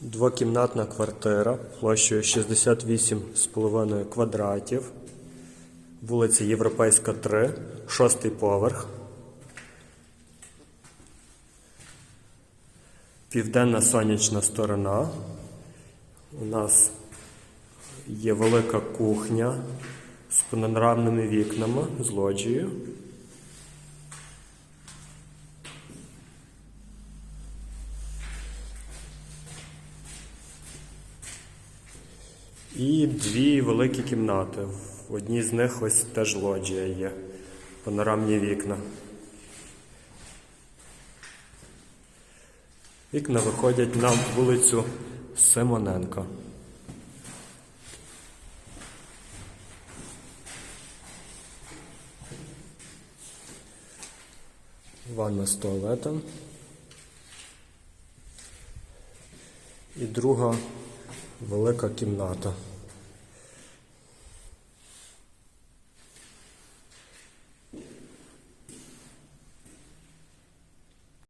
Двокімнатна квартира площею 68,5 квадратів. Вулиця Європейська 3, шостий поверх. Південна сонячна сторона. У нас є велика кухня з панорамними вікнами, з лоджією. І дві великі кімнати. В одній з них ось теж лоджія є. Панорамні вікна. Вікна виходять на вулицю Симоненка. Ванна з туалетом. І друга велика кімната.